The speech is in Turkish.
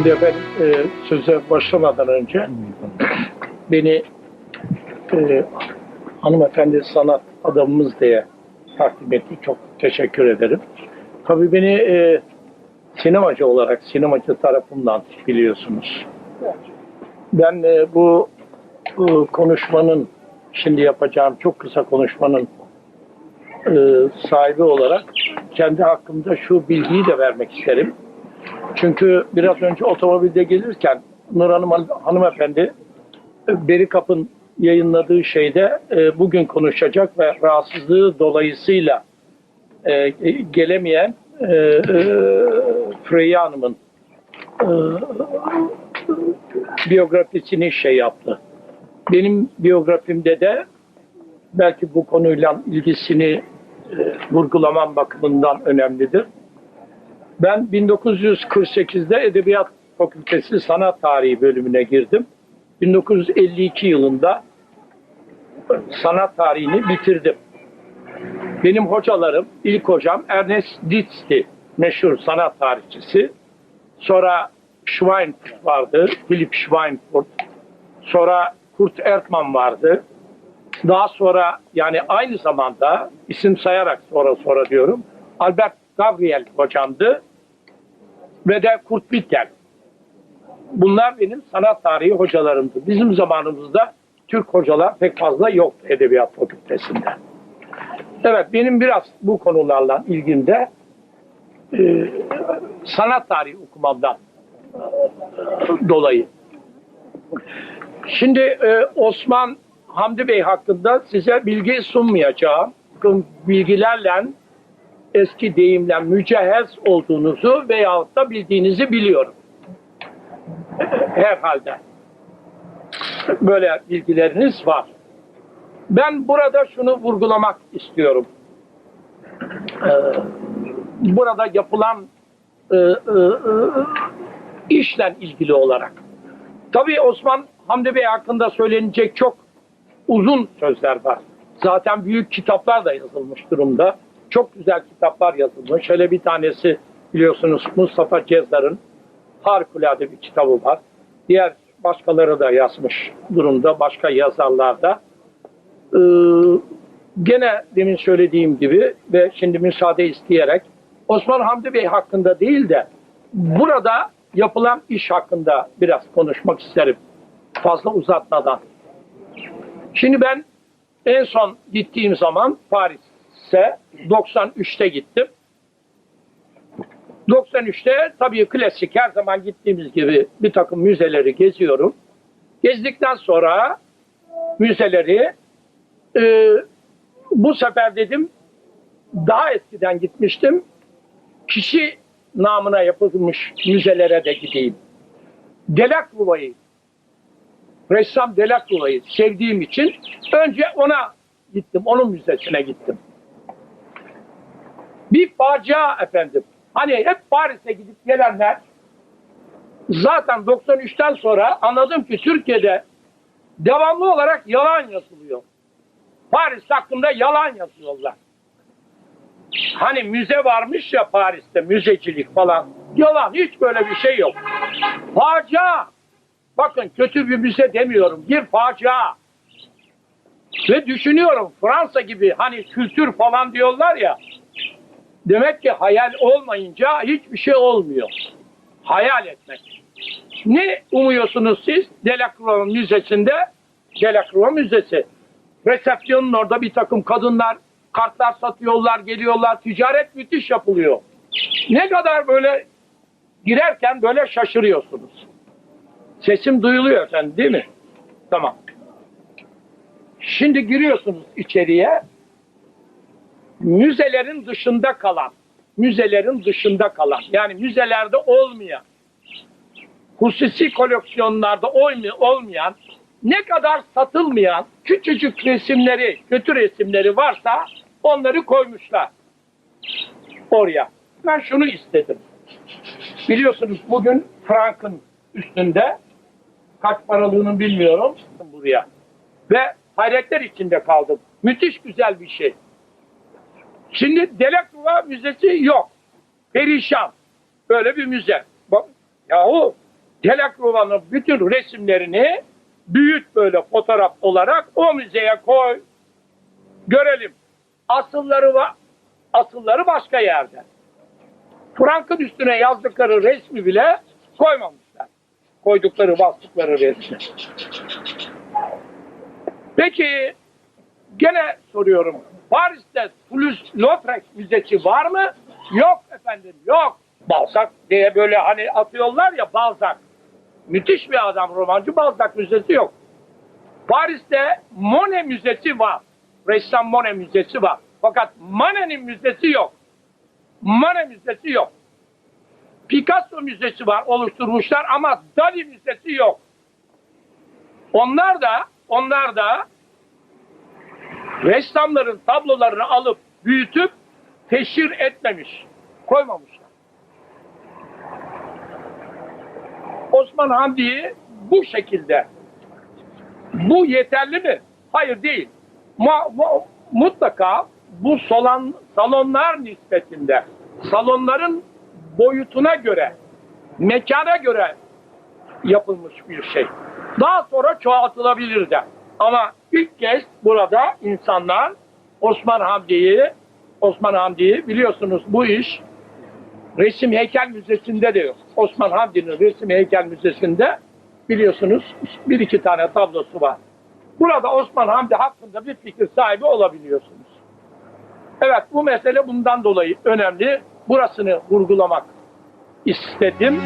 Şimdi efendim e, söze başlamadan önce beni e, hanımefendi sanat adamımız diye takdim etti. Çok teşekkür ederim. Tabii beni e, sinemacı olarak, sinemacı tarafından biliyorsunuz. Ben e, bu, bu konuşmanın, şimdi yapacağım çok kısa konuşmanın e, sahibi olarak kendi hakkımda şu bilgiyi de vermek isterim. Çünkü biraz önce otomobilde gelirken Nur Hanım hanımefendi e, Beri Kap'ın yayınladığı şeyde e, bugün konuşacak ve rahatsızlığı dolayısıyla e, e, gelemeyen e, e, Freya Hanım'ın e, biyografisini şey yaptı. Benim biyografimde de belki bu konuyla ilgisini e, vurgulamam bakımından önemlidir. Ben 1948'de Edebiyat Fakültesi Sanat Tarihi bölümüne girdim. 1952 yılında sanat tarihini bitirdim. Benim hocalarım, ilk hocam Ernest Ditz'ti, meşhur sanat tarihçisi. Sonra Schweinfurt vardı, Philipp Schweinfurt. Sonra Kurt Ertmann vardı. Daha sonra yani aynı zamanda isim sayarak sonra sonra diyorum. Albert Gabriel hocamdı ve de Kurt Wittel. Bunlar benim sanat tarihi hocalarımdı. Bizim zamanımızda Türk hocalar pek fazla yoktu edebiyat fakültesinde. Evet benim biraz bu konularla ilgimde e, sanat tarihi okumamdan e, dolayı. Şimdi e, Osman Hamdi Bey hakkında size bilgi sunmayacağım. Bilgilerle eski deyimle mücehhez olduğunuzu veyahut da bildiğinizi biliyorum. Herhalde. Böyle bilgileriniz var. Ben burada şunu vurgulamak istiyorum. Ee, burada yapılan e, e, e, işle ilgili olarak. Tabii Osman Hamdi Bey hakkında söylenecek çok uzun sözler var. Zaten büyük kitaplar da yazılmış durumda. Çok güzel kitaplar yazılmış. Şöyle bir tanesi biliyorsunuz Mustafa Cezdar'ın harikulade bir kitabı var. Diğer başkaları da yazmış durumda. Başka yazarlar da. Ee, gene demin söylediğim gibi ve şimdi müsaade isteyerek Osman Hamdi Bey hakkında değil de burada yapılan iş hakkında biraz konuşmak isterim. Fazla uzatmadan. Şimdi ben en son gittiğim zaman Paris'e 93'te gittim. 93'te tabii klasik her zaman gittiğimiz gibi bir takım müzeleri geziyorum. Gezdikten sonra müzeleri e, bu sefer dedim daha eskiden gitmiştim. Kişi namına yapılmış müzelere de gideyim. Delacroix'ı ressam Delacroix'ı sevdiğim için önce ona gittim. Onun müzesine gittim. Bir facia efendim. Hani hep Paris'e gidip gelenler zaten 93'ten sonra anladım ki Türkiye'de devamlı olarak yalan yazılıyor. Paris hakkında yalan yazıyorlar. Hani müze varmış ya Paris'te müzecilik falan. Yalan hiç böyle bir şey yok. Facia. Bakın kötü bir müze demiyorum. Bir facia. Ve düşünüyorum Fransa gibi hani kültür falan diyorlar ya. Demek ki hayal olmayınca hiçbir şey olmuyor. Hayal etmek. Ne umuyorsunuz siz Delacroix Müzesi'nde? Delacroix Müzesi. Resepsiyonun orada bir takım kadınlar kartlar satıyorlar, geliyorlar. Ticaret müthiş yapılıyor. Ne kadar böyle girerken böyle şaşırıyorsunuz. Sesim duyuluyor efendim değil mi? Tamam. Şimdi giriyorsunuz içeriye. Müzelerin dışında kalan, müzelerin dışında kalan, yani müzelerde olmayan, hususi koleksiyonlarda olmayan, ne kadar satılmayan küçücük resimleri, kötü resimleri varsa onları koymuşlar oraya. Ben şunu istedim. Biliyorsunuz bugün Frank'ın üstünde kaç paralığını bilmiyorum buraya. Ve hayretler içinde kaldım. Müthiş güzel bir şey. Şimdi Delacroix Müzesi yok. Perişan. Böyle bir müze. Bak, yahu Delacroix'ın bütün resimlerini büyüt böyle fotoğraf olarak o müzeye koy. Görelim. Asılları var. Asılları başka yerde. Frank'ın üstüne yazdıkları resmi bile koymamışlar. Koydukları, bastıkları resmi. Peki gene soruyorum. Paris'te Toulouse-Lautrec Müzesi var mı? Yok efendim, yok. Balzac diye böyle hani atıyorlar ya Balzac. Müthiş bir adam romancı Balzac Müzesi yok. Paris'te Monet Müzesi var. Ressam Monet Müzesi var. Fakat Manet'in müzesi yok. Monet Müzesi yok. Picasso Müzesi var oluşturmuşlar ama Dali Müzesi yok. Onlar da onlar da ressamların tablolarını alıp büyütüp teşhir etmemiş, koymamışlar. Osman Hamdi'yi bu şekilde bu yeterli mi? Hayır değil. Mu- mu- mutlaka bu solan, salonlar nispetinde salonların boyutuna göre mekana göre yapılmış bir şey. Daha sonra çoğaltılabilir de. Ama ilk kez burada insanlar Osman Hamdi'yi Osman Hamdi'yi biliyorsunuz bu iş Resim Heykel Müzesi'nde de yok. Osman Hamdi'nin Resim Heykel Müzesi'nde biliyorsunuz bir iki tane tablosu var. Burada Osman Hamdi hakkında bir fikir sahibi olabiliyorsunuz. Evet bu mesele bundan dolayı önemli. Burasını vurgulamak istedim.